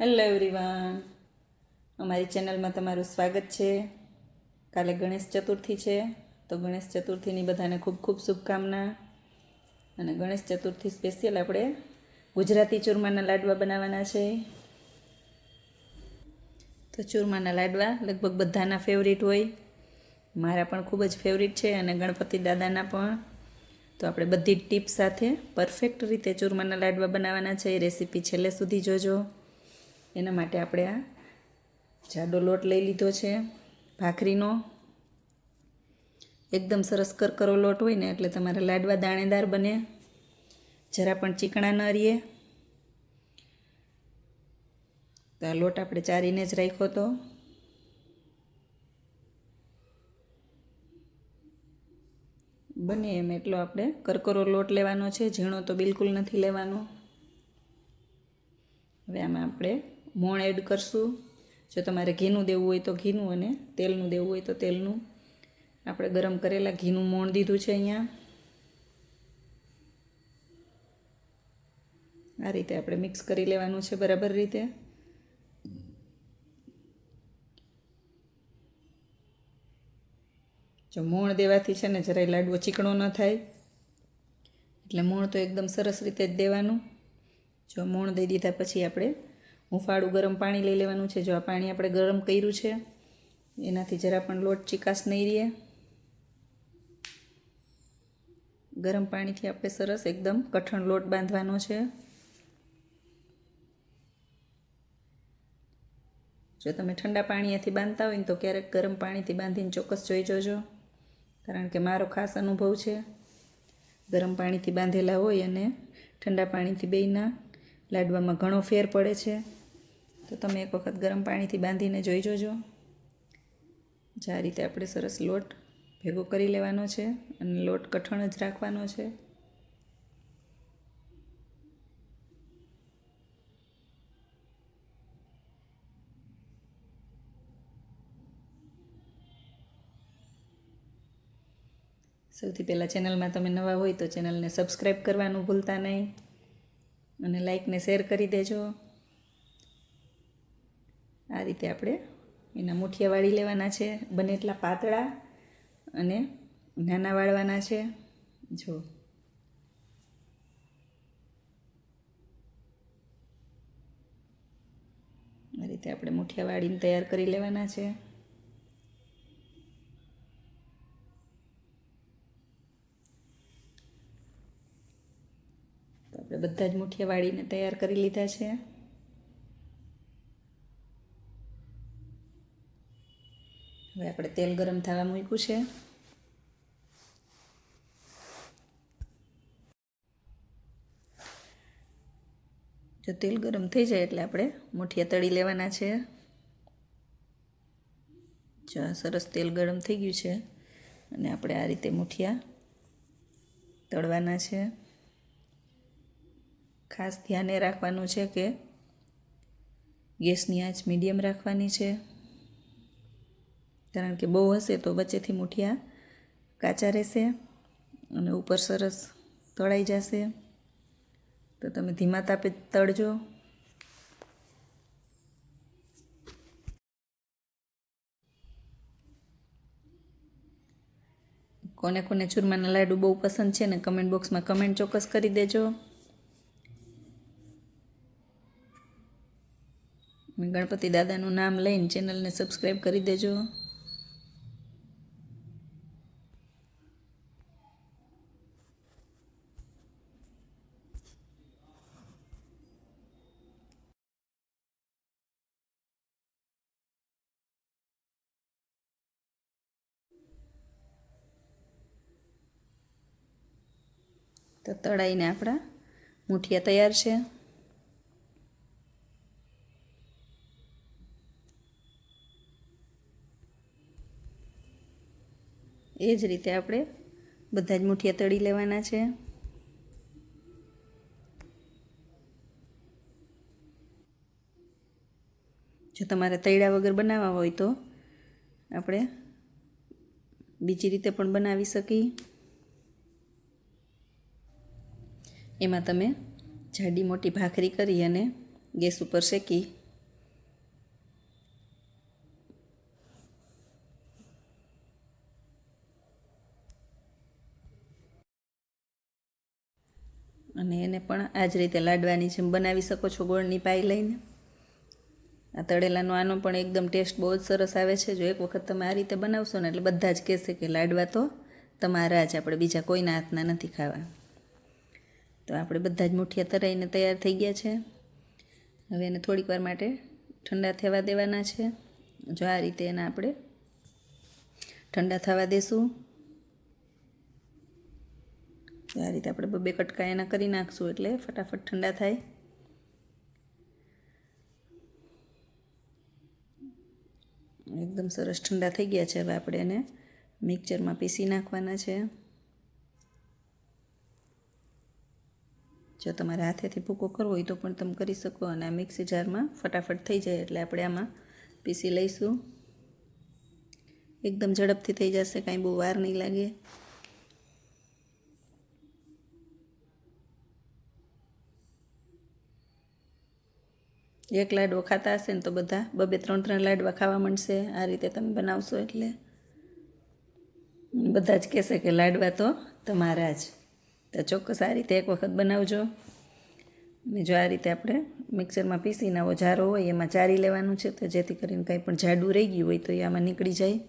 Hello everyone અમારી ચેનલમાં તમારું સ્વાગત છે. કાલે ગણેશ ચતુર્થી છે, તો ગણેશ ચતુર્થીની બધાને ખૂબ ખૂબ શુભકામના. અને ગણેશ ચતુર્થી સ્પેશિયલ આપણે ગુજરાતી ચૂરમાના લાડવા બનાવવાના છે. તો ચૂરમાના લાડવા લગભગ બધાના ફેવરિટ હોય. મારા પણ ખૂબ જ ફેવરિટ છે અને ગણપતિ દાદાના પણ. તો આપણે બધી ટીપ સાથે પરફેક્ટ રીતે ચૂરમાના લાડવા બનાવવાના છે. એ રેસીપી છેલ્લે સુધી જોજો. એના માટે આપણે આ જાડો લોટ લઈ લીધો છે, ભાખરીનો. એકદમ સરસ કરકરો લોટ હોય ને એટલે તમારા લાડવા દાણેદાર બને. જરા પણ ચીકણા ન રહીએ તો આ લોટ આપણે ચારીને જ રાખ્યો હતો બને એમ એટલો આપણે કરકરો લોટ લેવાનો છે, ઝીણો તો બિલકુલ નથી લેવાનો. હવે આમાં આપણે મોણ એડ કરશું. જો તમારે ઘીનું દેવું હોય તો ઘીનું અને તેલનું દેવું હોય તો તેલનું. આપણે ગરમ કરેલા ઘીનું મોણ દીધું છે અહીંયા. આ રીતે આપણે મિક્સ કરી લેવાનું છે બરાબર રીતે. જો મોણ દેવાથી છે ને જરાય લાડવો ચીકણો ન થાય. એટલે મોણ તો એકદમ સરસ રીતે જ દેવાનું. જો મોણ દઈ દીધા પછી આપણે હુંફાળું ગરમ પાણી લઈ લેવાનું છે. જો આ પાણી આપણે ગરમ કર્યું છે, એનાથી જરા પણ લોટ ચીકાશ નહીં રહે. ગરમ પાણીથી આપણે સરસ એકદમ કઠણ લોટ બાંધવાનો છે. જો તમે ઠંડા પાણીથી બાંધતા હોય ને તો ક્યારેક ગરમ પાણીથી બાંધીને ચોક્કસ જોઈ જોજો. કારણ કે મારો ખાસ અનુભવ છે. ગરમ પાણીથી બાંધેલા હોય અને ઠંડા પાણીથી બેયના લાડવામાં ઘણો ફેર પડે છે. તો તમે એક વખત ગરમ પાણીથી બાંધીને જોઈ જોજો. જે આ રીતે આપણે સરસ લોટ ભેગો કરી લેવાનો છે અને લોટ કઠણ જ રાખવાનો છે. સૌથી પહેલાં ચેનલમાં તમે નવા હોય તો ચેનલને સબસ્ક્રાઈબ કરવાનું ભૂલતા નહીં. અને લાઈકને શેર કરી દેજો. આ રીતે આપણે એના મુઠિયા વાળી લેવાના છે બને એટલા પાતળા અને નાના વાળવાના છે. જો. આ રીતે આપણે મુઠિયા વાળીને તૈયાર કરી લેવાના છે તો આપણે બધા જ મુઠિયા વાળીને તૈયાર કરી લીધા છે. હવે આપણે તેલ ગરમ થવા મૂક્યું છે. જો તેલ ગરમ થઈ જાય એટલે આપણે મુઠિયા તળી લેવાના છે. જો સરસ તેલ ગરમ થઈ ગયું છે અને આપણે આ રીતે મુઠિયા તળવાના છે. ખાસ ધ્યાને રાખવાનું છે કે ગેસની આંચ મીડિયમ રાખવાની છે. કારણ કે બહુ હશે તો વચ્ચેથી મૂઠિયા કાચા રહેશે અને ઉપર સરસ તળાઈ જશે. તો તમે ધીમા તાપે તળજો. કોને કોને ચૂરમાના લાડુ બહુ પસંદ છે ને કમેન્ટ બોક્સમાં કમેન્ટ ચોક્કસ કરી દેજો. ગણપતિ દાદાનું નામ લઈને ચેનલને સબસ્ક્રાઈબ કરી દેજો. તો તળાઈને આપણા મુઠિયા તૈયાર છે. એ જ રીતે આપણે બધા જ મુઠિયા તળી લેવાના છે. જો તમારે તૈડા વગર બનાવવા હોય તો આપણે બીજી રીતે પણ બનાવી શકીએ. એમાં તમે જાડી મોટી ભાખરી કરી અને ગેસ ઉપર શેકી અને એને પણ આ જ રીતે લાડવાની જેમ બનાવી શકો છો ગોળની પાઈ લઈને. આ તળેલાનો આનો પણ એકદમ ટેસ્ટ બહુ જ સરસ આવે છે. જો એક વખત તમે આ રીતે બનાવશો ને એટલે બધા જ કહેશે કે લાડવા તો તમારા જ, આપણે બીજા કોઈના હાથના નથી ખાવા. તો આપણે બધા જ મુઠિયા તરાઈને તૈયાર થઈ ગયા છે. હવે એને થોડીક વાર માટે ઠંડા થવા દેવાના છે. જો આ રીતે એના આપણે ઠંડા થવા દેશું. આ રીતે આપણે બબે કટકા એના કરી નાખશું એટલે ફટાફટ ઠંડા થાય. એકદમ સરસ ઠંડા થઈ ગયા છે. હવે આપણે એને મિક્સરમાં પીસી નાખવાના છે. જો તમારે હાથેથી ભૂકો કરવો હોય તો પણ તમે કરી શકો અને આ મિક્સી જારમાં ફટાફટ થઈ જાય એટલે આપણે આમાં પીસી લઈશું. એકદમ ઝડપથી થઈ જશે, કાંઈ બહુ વાર નહીં લાગે. એક લાડવો ખાતા હશે ને તો બધા બબે ત્રણ ત્રણ લાડવા ખાવા માંડશે. આ રીતે તમે બનાવશો એટલે. બધા જ કહેશે કે લાડવા તો તમારા જ. તો ચોક્કસ આ રીતે એક વખત બનાવજો. ને જો આ રીતે આપણે મિક્સરમાં પીસીને આવો જારો હોય, એમાં ચારી લેવાનું છે, તો જેથી કરીને કંઈ પણ જાડું રહી ગયું હોય તો એ આમાં નીકળી જાય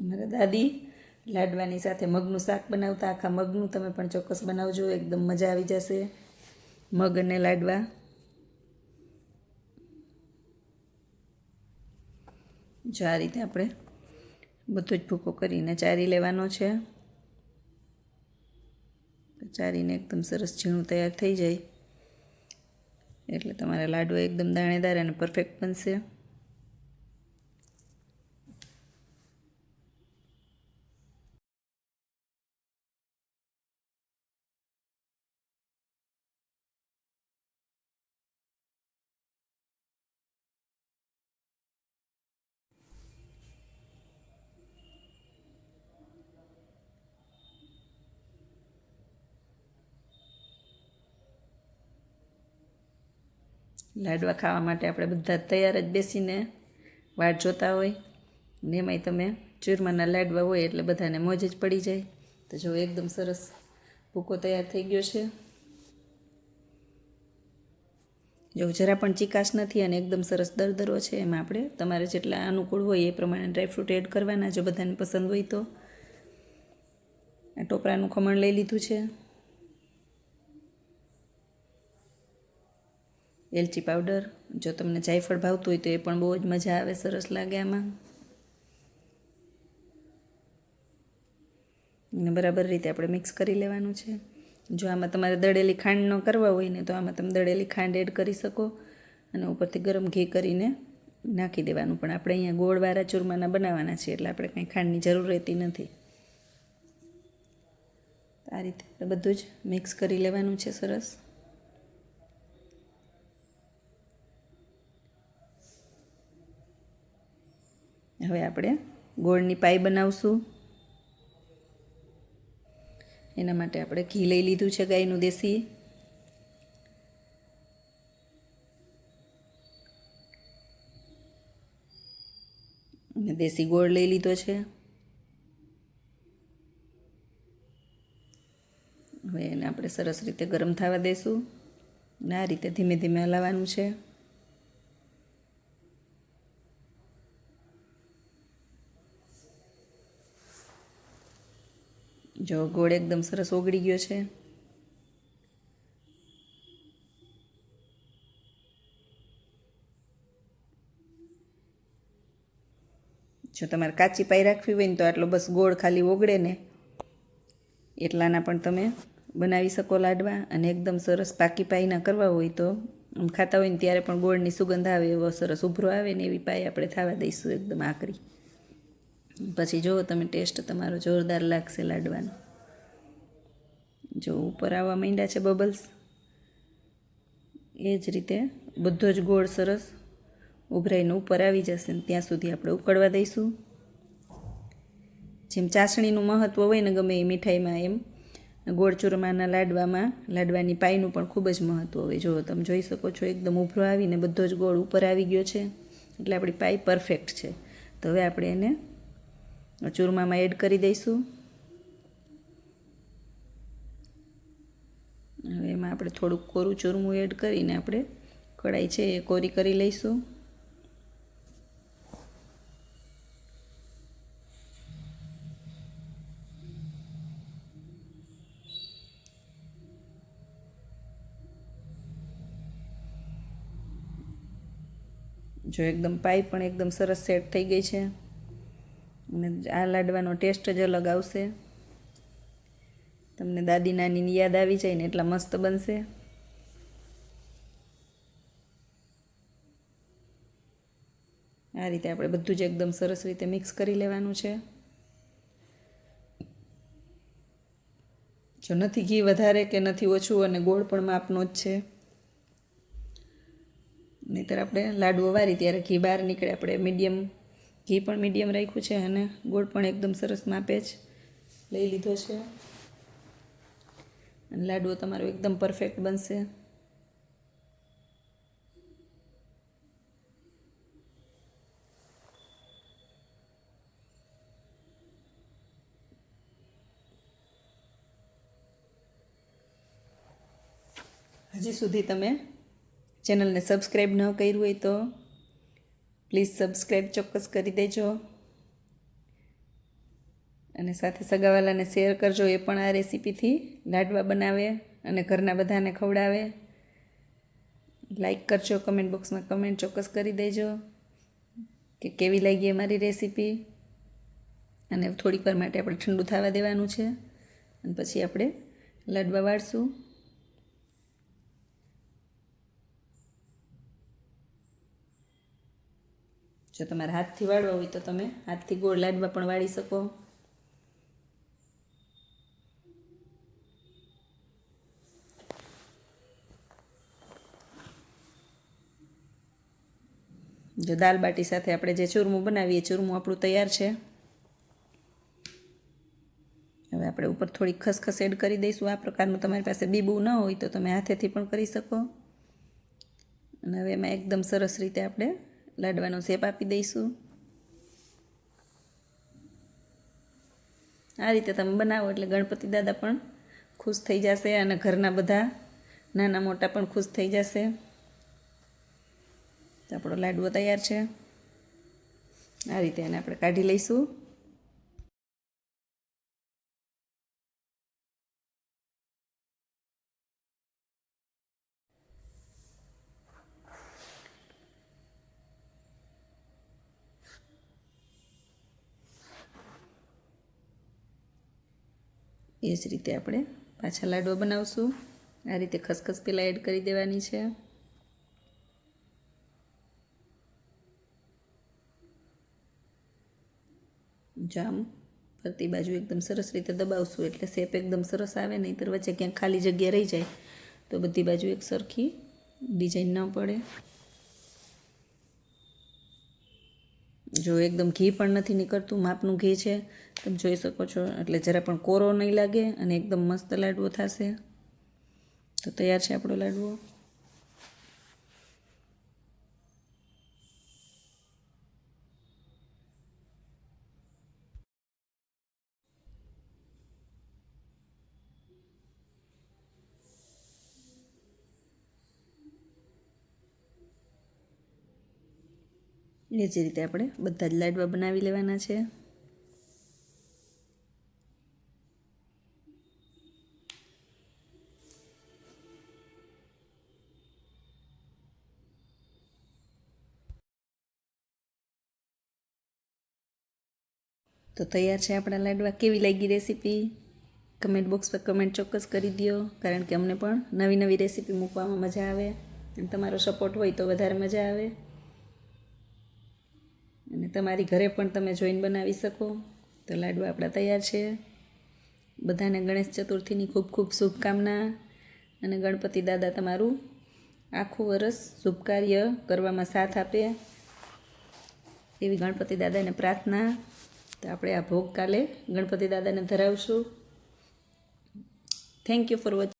મારા દાદી લાડવાની સાથે મગનું શાક બનાવતા, આખા મગનું તમે પણ ચોક્કસ બનાવજો, એકદમ મજા આવી જશે મગ અને લાડવા. જો આ રીતે આપણે બધો જ ભૂકો કરીને ચારી લેવાનો છે. ચારીને એકદમ સરસ ઝીણું તૈયાર થઈ જાય. એટલે તમારા લાડવા એકદમ દાણેદાર અને પરફેક્ટ બનશે. લાડવા ખાવા માટે આપણે બધા તૈયાર જ બેસીને વાટ જોતા હોય. ને એમાંય તમે ચૂરમાના લાડવા હોય એટલે બધાને મોજ જ પડી જાય. તો જો એકદમ સરસ ભૂકો તૈયાર થઈ ગયો છે. જો જરા પણ ચીકાશ નથી અને એકદમ સરસ દરદરો છે, એમાં આપણે તમારે જેટલા અનુકૂળ હોય એ પ્રમાણે ડ્રાયફ્રૂટ એડ કરવાના, જો બધાને પસંદ હોય તો. આ ટોપરાનું ખમણ લઈ લીધું છે. એલચી પાવડર, જો તમને જાયફળ ભાવતું હોય તો એ પણ બહુ જ મજા આવે, સરસ લાગે આમાં. ને બરાબર રીતે આપણે મિક્સ કરી લેવાનું છે. જો આમાં તમારે દળેલી ખાંડ ન કરવા હોય ને તો આમાં તમે દળેલી ખાંડ એડ કરી શકો અને ઉપરથી ગરમ ઘી કરીને નાખી દેવાનું. પણ આપણે અહીંયા ગોળવાળા ચૂરમાના બનાવવાના છે, એટલે આપણે કંઈ ખાંડની જરૂર રહેતી નથી. આ રીતે બધું જ મિક્સ કરી લેવાનું છે સરસ. હવે આપણે ગોળની પાઈ બનાવશું. એના માટે આપણે ઘી લઈ લીધું છે ગાયનું દેશી. અને દેશી ગોળ લઈ લીધો છે. હવે એને આપણે સરસ રીતે ગરમ થવા દઈશું અને આ રીતે ધીમે ધીમે હલાવવાનું છે. જો ગોળ એકદમ સરસ ઓગળી ગયો છે. જો તમારે કાચી પાઈ રાખવી હોય ને તો આટલો બસ ગોળ ખાલી ઓગળે ને એટલાના પણ તમે બનાવી શકો લાડવા અને એકદમ સરસ પાકી પાઈના કરવા હોય તો આમ ખાતા હોય ને ત્યારે પણ ગોળની સુગંધ આવે એવો સરસ ઉભરો આવે ને એવી પાઈ આપણે થવા દઈશું એકદમ આકરી. પછી જુઓ તમે ટેસ્ટ તમારો જોરદાર લાગશે લાડવાનો. જો ઉપર આવવા માંડ્યા છે બબલ્સ. એ જ રીતે બધો જ ગોળ સરસ ઉભરાઈને ઉપર આવી જશે ને ત્યાં સુધી આપણે ઉકળવા દઈશું. જેમ ચાસણીનું મહત્ત્વ હોય ને ગમે એ મીઠાઈમાં એમ ગોળ ચૂરમાના લાડવામાં, લાડવાની પાઈનું પણ ખૂબ જ મહત્ત્વ હોય. જો તમે જોઈ શકો છો એકદમ ઉભરો આવીને બધો જ ગોળ ઉપર આવી ગયો છે. એટલે આપણી પાઈ પરફેક્ટ છે. તો હવે આપણે એને ચૂરમામાં એડ કરી દઈશું. હવે એમાં આપણે થોડુંક કોરું ચૂરમું એડ કરીને આપણે કઢાઈ છે એ કોરી કરી લઈશું. જો એકદમ પાઈ પણ એકદમ સરસ સેટ થઈ ગઈ છે. અને આ લાડવાનો ટેસ્ટ જ અલગ આવશે. તમને દાદી નાનીની યાદ આવી જાય ને એટલા મસ્ત બનશે. આ રીતે આપણે બધું જ એકદમ સરસ રીતે મિક્સ કરી લેવાનું છે. જો નથી ઘી વધારે કે નથી ઓછું અને ગોળ પણ માપનો જ છે. નહીંતર આપણે લાડવો વારી ત્યારે ઘી બહાર નીકળે, આપણે મીડિયમ ઘી પણ મીડિયમ રાખ્યું છે અને ગોળ પણ એકદમ સરસ માપે જ લઈ લીધો છે. અને લાડવો તમારો એકદમ પરફેક્ટ બનશે. હજી સુધી તમે ચેનલને સબસ્ક્રાઈબ ન કર્યું હોય તો પ્લીઝ સબસ્ક્રાઈબ ચોક્કસ કરી દેજો. અને સાથે સગાવાલાને શેર કરજો એ પણ આ રેસીપીથી. લાડવા બનાવે અને ઘરના બધાને ખવડાવે. લાઈક કરજો, કમેન્ટ બોક્સમાં કમેન્ટ ચોક્કસ કરી દેજો કે કેવી લાગી અમારી રેસીપી. અને થોડીક વાર માટે આપણે ઠંડુ થવા દેવાનું છે. અને પછી આપણે લાડવા વાળશું. જો તમારે હાથથી વાળવા હોય તો તમે હાથથી ગોળ લાડવા પણ વાળી શકો. જો દાલ બાટી સાથે આપણે જે ચૂરમું બનાવીએ, ચૂરમું આપણું તૈયાર છે. હવે આપણે ઉપર થોડી ખસખસ એડ કરી દઈશું. આ પ્રકારનું તમારી પાસે બીબું ન હોય તો તમે હાથેથી પણ કરી શકો. અને હવે એમાં એકદમ સરસ રીતે આપણે લાડવાનો શેપ આપી દઈશું. આ રીતે તમે બનાવો એટલે ગણપતિ દાદા પણ ખુશ થઈ જશે અને ઘરના બધા નાના મોટા પણ ખુશ થઈ જશે. આપણો લાડવો તૈયાર છે. આ રીતે એને આપણે કાઢી લઈશું. એ જ રીતે આપણે પાછા લાડવા બનાવશું. આ રીતે ખસખસ પહેલાં એડ કરી દેવાની છે. જામ. ફરતી બાજુ એકદમ સરસ રીતે દબાવશું એટલે શેપ એકદમ સરસ આવે, નહીંતર વચ્ચે ક્યાંક ખાલી જગ્યા રહી જાય. તો બધી બાજુ એક સરખી ડિઝાઇન ન પડે. જો એકદમ ઘી પણ નથી નીકળતું, માપનું ઘી છે, તમે જોઈ શકો છો. એટલે જરા પણ કોરો નહીં લાગે અને એકદમ મસ્ત લાડવો થશે. તો તૈયાર છે આપણો લાડવો? એ જ રીતે આપણે બધા જ લાડવા બનાવી લેવાના છે. તો તૈયાર છે આપણા લાડવા. કેવી લાગી રેસીપી? કમેન્ટ બોક્સ પર કમેન્ટ ચોક્કસ કરી દો કારણ કે અમને પણ નવી નવી રેસીપી મૂકવામાં મજા આવે અને તમારો સપોર્ટ હોય તો વધારે મજા આવે. અને તમારી ઘરે પણ તમે જોઈન બનાવી શકો. તો લાડુ આપણા તૈયાર છે. બધાને ગણેશ ચતુર્થીની ખૂબ ખૂબ શુભકામના. અને ગણપતિ દાદા તમારું આખું વરસ શુભ કાર્ય કરવામાં સાથ આપે. એવી ગણપતિ દાદાને પ્રાર્થના. તો આપણે આ ભોગ કાલે ગણપતિ દાદાને ધરાવશું. Thank you for watching